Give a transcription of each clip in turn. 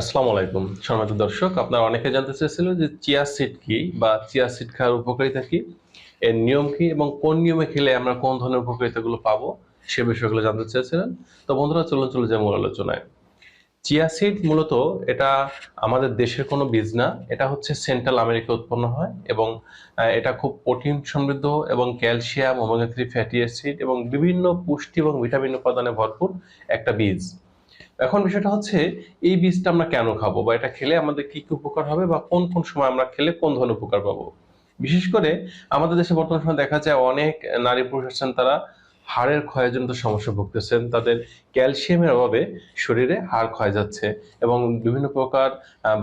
আসসালামু আলাইকুম, সম্মানিত দর্শক। আপনারা অনেকে জানতে চেয়েছিলেন যে চিয়া সিড কি বা চিয়া সিড খাওয়ার উপকারিতা কি, এর নিয়ম কি এবং কোন নিয়মে খেলে আমরা কোন ধরনের উপকারিতাগুলো পাবো সে বিষয়গুলো জানতে চেয়েছিলেন। তো বন্ধুরা, চলুন, চলে যায় মূল আলোচনায়। চিয়া সিড মূলত এটা আমাদের দেশের কোনো বীজ না, এটা হচ্ছে সেন্ট্রাল আমেরিকা উৎপন্ন হয় এবং এটা খুব প্রোটিন সমৃদ্ধ এবং calcium, omega three fatty acid এবং বিভিন্ন পুষ্টি এবং ভিটামিন উপাদানে ভরপুর একটা বীজ। এখন বিষয়টা হচ্ছে, এই বীজটা আমরা কেন খাব? বা এটা খেলে আমাদের কি কি উপকার হবে? বা কোন কোন সময় আমরা খেলে কোন ধরনের উপকার পাবো? বিশেষ করে আমাদের দেশে বর্তমান সময় দেখা যায় অনেক নারী পুরুষ আছেন, তারা হাড়ের ক্ষয়জনিত সমস্যা ভুগতেছেন। তাদের ক্যালসিয়ামের অভাবে শরীরে হাড় ক্ষয় যাচ্ছে এবং বিভিন্ন প্রকার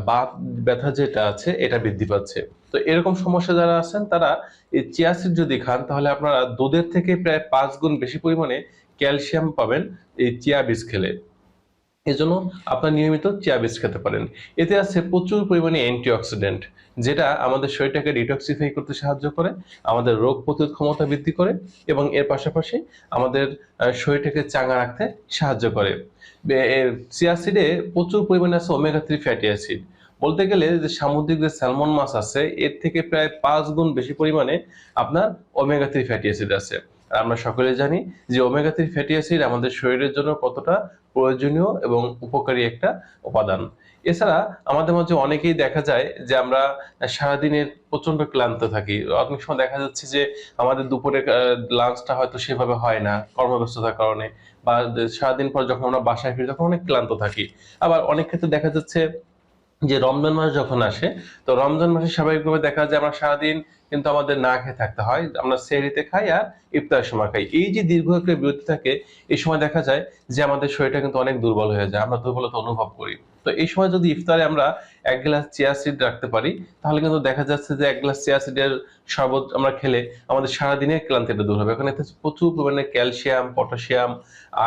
বাত, ব্যথা যেটা আছে, এটা বৃদ্ধি পাচ্ছে। তো এরকম সমস্যা যারা আছেন, তারা এই চিয়াসিড যদি খান, তাহলে আপনারা দুধের থেকে প্রায় পাঁচ গুণ বেশি পরিমাণে ক্যালসিয়াম পাবেন এই চিয়া বীজ খেলে। এজন্য আপনার নিয়মিত চিয়া বীজ খেতে পারেন। এতে আছে প্রচুর পরিমাণে অ্যান্টিঅক্সিডেন্ট যেটা আমাদের শরীরটাকে ডিটক্সিফাই করতে সাহায্য করে, আমাদের রোগ প্রতিরোধ ক্ষমতা বৃদ্ধি করে এবং এর পাশাপাশি আমাদের শরীরটাকে চাঙ্গা রাখতে সাহায্য করে। চিয়া সিডে প্রচুর পরিমাণে আছে ওমেগা থ্রি ফ্যাটি অ্যাসিড বলতে গেলে যে সামুদ্রিক যে স্যালমন মাছ আছে, এর থেকে প্রায় পাঁচ গুণ বেশি পরিমাণে আপনার ওমেগা থ্রি ফ্যাটি অ্যাসিড আছে। আমরা সকলে জানি যে ওমেগা থ্রি ফ্যাটি অ্যাসিড আমাদের শরীরের জন্য কতটা প্রয়োজনীয় এবং উপকারী একটা উপাদান। এছাড়া আমাদের মধ্যে অনেকেই দেখা যায় যে আমরা সারাদিনের প্রচণ্ড ক্লান্ত থাকি। অনেক সময় দেখা যাচ্ছে যে আমাদের দুপুরে লাঞ্চটা হয়তো সেভাবে হয় না কর্মব্যস্ততার কারণে বা সারাদিন পর যখন আমরা বাসায় ফিরি তখন অনেক ক্লান্ত থাকি। আবার অনেক ক্ষেত্রে দেখা যাচ্ছে যে রমজান মাস যখন আসে, তো রমজান মাসে স্বাভাবিকভাবে দেখা যায় আমরা সারাদিন কিন্তু আমাদের না খেয়ে থাকতে হয়। আমরা সেহরিতে খাই আর ইফতার সময় খাই। এই যে দীর্ঘ একটা বিরতি থাকে, এই সময় দেখা যায় যে আমাদের শরীরটা কিন্তু অনেক দুর্বল হয়ে যায়। আমরা দুর্বলতা অনুভব করি। তো এই সময় যদি ইফতারে আমরা এক গ্লাস চেয়ার সিড রাখতে পারি, তাহলে কিন্তু দেখা যাচ্ছে যে এক গ্লাস চেয়ার সিডের শরবত আমরা খেলে আমাদের সারাদিনের ক্লান্তিটা দূর হবে। এখানে এতে প্রচুর পরিমাণে calcium, potassium,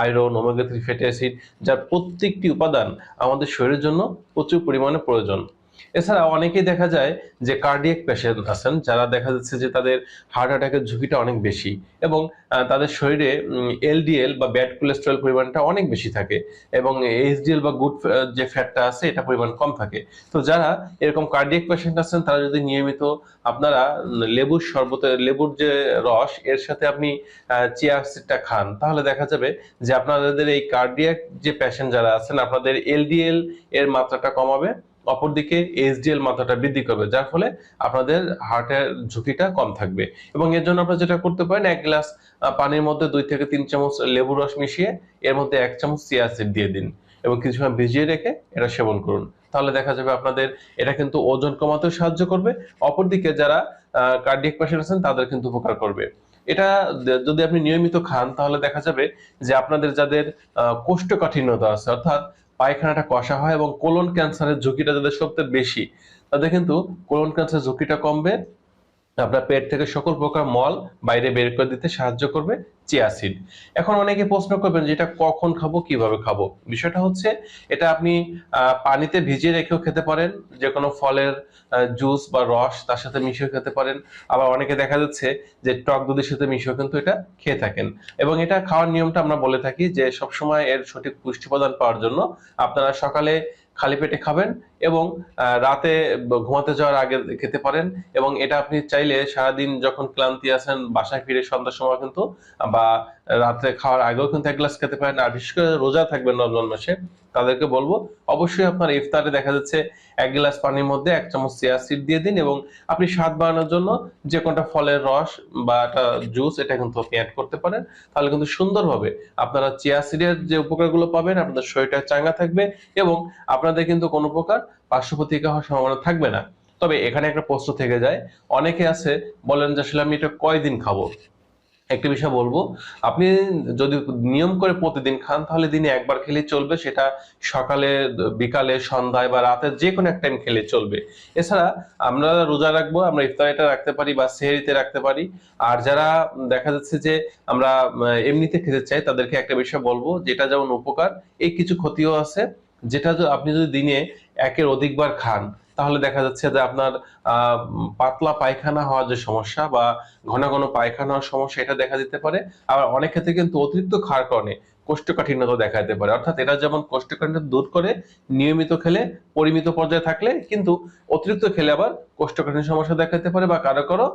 iron, omega three fatty acid, যার প্রত্যেকটি উপাদান আমাদের শরীরের জন্য প্রচুর পরিমাণে প্রয়োজন। এছাড়া অনেকেই দেখা যায় যে কার্ডিয়াক পেশেন্ট আছেন, যারা দেখা যাচ্ছে যে তাদের হার্ট অ্যাটাকের ঝুঁকিটা অনেক বেশি এবং তাদের শরীরে এলডিএল বা ব্যাড কোলেস্টেরল পরিমাণটা অনেক বেশি থাকে এবং এইচডিএল বা গুড যে ফ্যাটটা আছে, এটা পরিমাণ কম থাকে। তো যারা এরকম কার্ডিয়াক পেশেন্ট আছেন, তারা যদি নিয়মিত আপনারা লেবুর শরবতে, লেবুর যে রস, এর সাথে আপনি চিয়া সিডটা খান, তাহলে দেখা যাবে যে আপনাদের এই কার্ডিয়াক যে পেশেন্ট যারা আছেন, আপনাদের এলডিএল এর মাত্রাটা কমাবে অপরদিকে এইচডিএল মাত্রাটা বৃদ্ধি করবে, যার ফলে আপনাদের হার্টের ঝুঁকিটা কম থাকবে। এবং এর জন্য আপনারা যেটা করতে পারেন, এক গ্লাস পানির মধ্যে দুই থেকে তিন চামচ লেবু রস মিশিয়ে এর মধ্যে এক চামচ চিয়া সিড দিয়ে দিন এবং কিছু সময় ভিজিয়ে রেখে এটা সেবন করুন। তাহলে দেখা যাবে আপনাদের এটা কিন্তু ওজন কমাতেও সাহায্য করবে, অপরদিকে যারা কার্ডিয়াক পেশেন্ট আছেন তাদের কিন্তু উপকার করবে। এটা যদি আপনি নিয়মিত খান, তাহলে দেখা যাবে যে আপনাদের যাদের কোষ্ঠকাঠিন্যতা আছে, অর্থাৎ পায়খানাটা কষা হয় এবং কোলন ক্যান্সারের ঝুঁকিটা যাদের সবচেয়ে বেশি, তাদের কিন্তু কোলন ক্যান্সারের ঝুঁকিটা কমবে। আপনার পেট থেকে সকল প্রকার মল বাইরে বের করে দিতে সাহায্য করবে চিয়াসিড এখন অনেকে প্রশ্ন করবেন যে এটা কখন খাব, কীভাবে খাব? বিষয়টা হচ্ছে এটা আপনি পানিতে ভিজিয়ে রেখেও খেতে পারেন যে কোনো ফলের জুস বা রস তার সাথে মিশিয়ে খেতে পারেন। আবার অনেকে দেখা যাচ্ছে যে টক দুধের সাথে মিশিয়েও কিন্তু এটা খেয়ে থাকেন। এবং এটা খাওয়ার নিয়মটা আমরা বলে থাকি যে সবসময় এর সঠিক পুষ্টি প্রদান পাওয়ার জন্য আপনারা সকালে খালি পেটে খাবেন এবং রাতে ঘুমাতে যাওয়ার আগে খেতে পারেন এবং এটা আপনি চাইলে সারাদিন যখন ক্লান্তি আছেন, বাসায় ফিরে সন্ধ্যার সময় কিন্তু, বা রাত্রে খাওয়ার আগেও কিন্তু এক গ্লাস খেতে পারেন, আর বিশেষ করে রোজা থাকবেন রমজান মাসে, তাদেরকে বলব, অবশ্যই আপনার ইফতারে দেখা যাচ্ছে এক গ্লাস পানির মধ্যে এক চামচ চিয়া সিড দিয়ে দিন এবং আপনি স্বাদ বাড়ানোর জন্য যে কোনটা ফলের রস বা একটা জুস এটা কিন্তু আপনি অ্যাড করতে পারেন। তাহলে কিন্তু সুন্দরভাবে আপনারা চিয়া সিডের যে উপকারগুলো পাবেন, আপনাদের শরীরটা চাঙ্গা থাকবে এবং আপনাদের কিন্তু কোনো প্রকার পার্শ্ব হওয়ার সম্ভাবনা থাকবে না। তবে এখানে একটা প্রশ্ন থেকে যায়, অনেকে আছে, বলেন যে আসলে আমি এটা কয়দিন খাব? একটা বিষয় বলব, আপনি যদি নিয়ম করে প্রতিদিন খান, তাহলে দিনে একবার খেলে চলবে, সেটা সকালে, বিকালে, সন্ধ্যায় বা রাতের যে কোনো এক টাইম খেলে চলবে। এছাড়া আমরা রোজা রাখব, আমরা ইফতারিটা রাখতে পারি বা সেহরিতে রাখতে পারি। আর যারা দেখা যাচ্ছে যে আমরা এমনিতে খেতে চাই, তাদেরকে একটা বিষয় বলব, যেটা যেমন উপকার, এই কিছু ক্ষতিও আছে, যেটা আপনি যদি দিনে একের অধিকবার খান তাহলে দেখা যাচ্ছে যে আপনার পাতলা পায়খানা হওয়ার যে সমস্যা বা ঘন ঘন পায়খানা হওয়ার সমস্যা এটা দেখা দিতে পারে। আবার অনেক ক্ষেত্রে কিন্তু অতিরিক্ত খাওয়ার কারণে কোষ্ঠকাঠিন্যতা দেখা দিতে পারে। অর্থাৎ এটা যেমন কোষ্ঠকাঠিন্য দূর করে, নিয়মিত খেলে, পরিমিত পর্যায়ে থাকলে কিন্তু অতিরিক্ত খেলে আবার কোষ্ঠকাঠিন্য সমস্যা দেখা দিতে পারে বা কারও কারও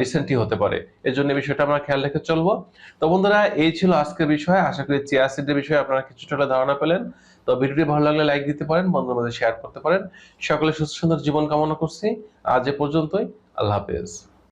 ডিসেন্ট্রি হতে পারে। এর জন্য বিষয়টা আমরা খেয়াল রেখে চলবো। তো বন্ধুরা, এই ছিল আজকের বিষয়। আশা করি চিয়া সিডের বিষয়ে আপনারা কিছুটা ধারণা পেলেন। তো ভিডিওটি ভালো লাগলে লাইক দিতে পারেন, বন্ধুদের মধ্যে শেয়ার করতে পারেন। সকলে সুস্থ সুন্দর জীবন কামনা করছি। আজ এ পর্যন্তই। আল্লাহ হাফেজ।